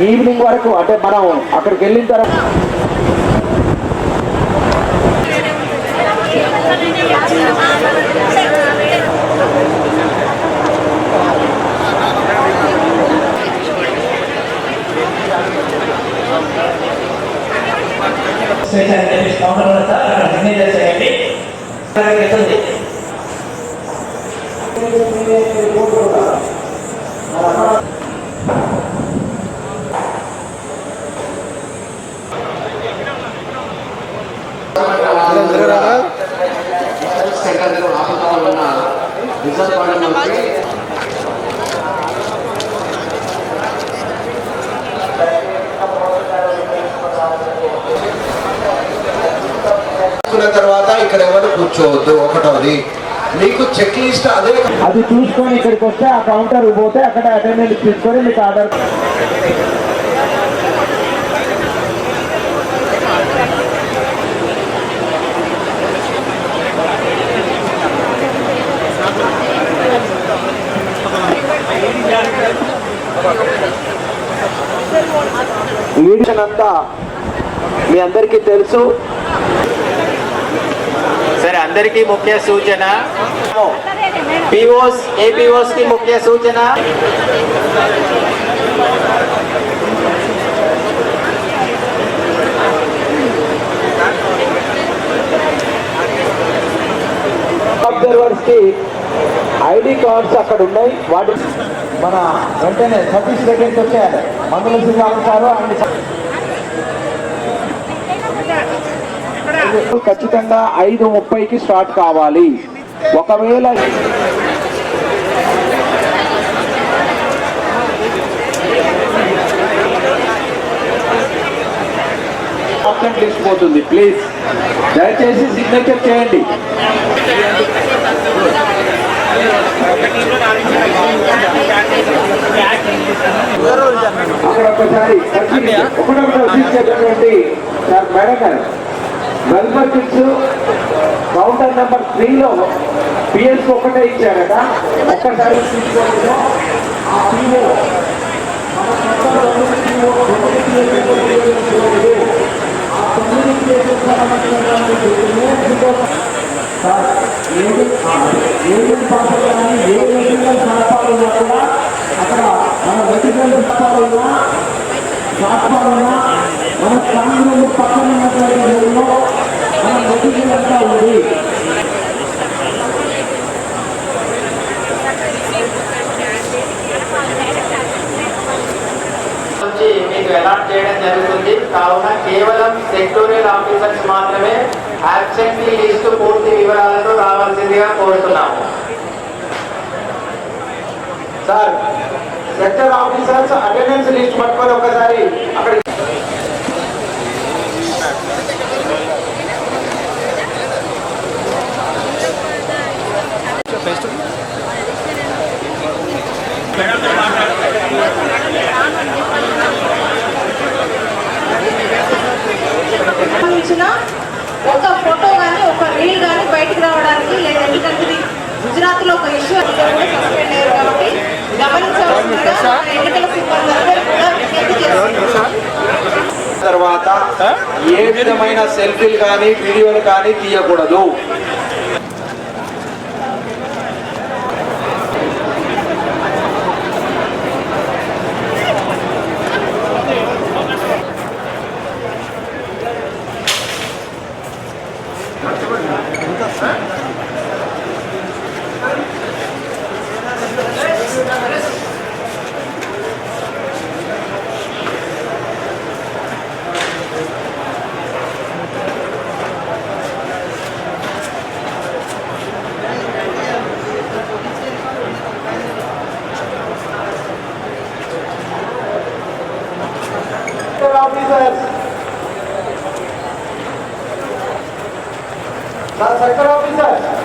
Evening వరకు అంటే మనం అక్కడికి వెళ్ళిన తర్వాత స్టేషన్ అని ఉన్న రిజర్వ్ తర్వాత ఇక్కడ ఎవరు కూర్చోవద్దు ఒకటోది. మీకు చెక్ లిస్ట్ అదే అది చూసుకొని ఇక్కడికి వస్తే ఆ కౌంటర్ పోతే అక్కడ అటెండెన్స్ తీసుకొని మీకు ఆర్డర్ అంతా మీ అందరికీ తెలుసు. సరే అందరికీ ముఖ్య సూచన. పిఓస్ ఏపీఓస్కి ముఖ్య సూచన. అబ్జర్వర్స్కి ఐడి కార్డ్స్ అక్కడ ఉన్నాయి. వాటి మన వెంటనే సతీష్ దగ్గరికి వచ్చేయాలి. మందుల సింహాలు సారు ఖచ్చితంగా ఐదు ముప్పైకి స్టార్ట్ కావాలి. ఒకవేళ ఆప్షన్ లిస్ట్ పోతుంది ప్లీజ్ దయచేసి సిగ్నేచర్ చేయండి. సార్ మేడం గారు వెల్ఫర్ కిట్స్ కౌంటర్ నెంబర్ త్రీలో పిఎస్ ఒకటే ఇచ్చారట ఒక్కసారి చూసుకోండి. ఆ కానీ ఏ విధంగా కూడా అక్కడ మన వెటికల్ సరఫరాలున్నా సరఫరాలున్నా మన కాంగ్రెస్ పక్కన ఊళ్ళో మన వెటికల్ అంతా ఉంది మీకు అలాట్ చేయడం జరుగుతుంది. కావున కేవలం సెక్టోరియల్ ఆఫీసర్స్ మాత్రమే యాబ్సెంట్లీ లిస్టు పూర్తి వివరాలతో రావాల్సిందిగా కోరుతున్నాము. Sir sector officers attendance list పట్టుకొని ఒక ఫోటో కానీ ఒక రీల్ కానీ బయటికి రావడానికి లేదా. ఎందుకంటే గుజరాత్లో ఒక ఇష్యూ కూడా సస్పెండ్ అయ్యారు కాబట్టి గమనించవలసిందిగా మన ఎన్నికల సిబ్బంది అందరూ కూడా విజ్ఞప్తి చేస్తున్నారు. తర్వాత ఏ విధమైన సెల్ఫీలు కానీ వీడియోలు కానీ తీయకూడదు. मेडिकल ऑफिसर सरकार ऑफिसर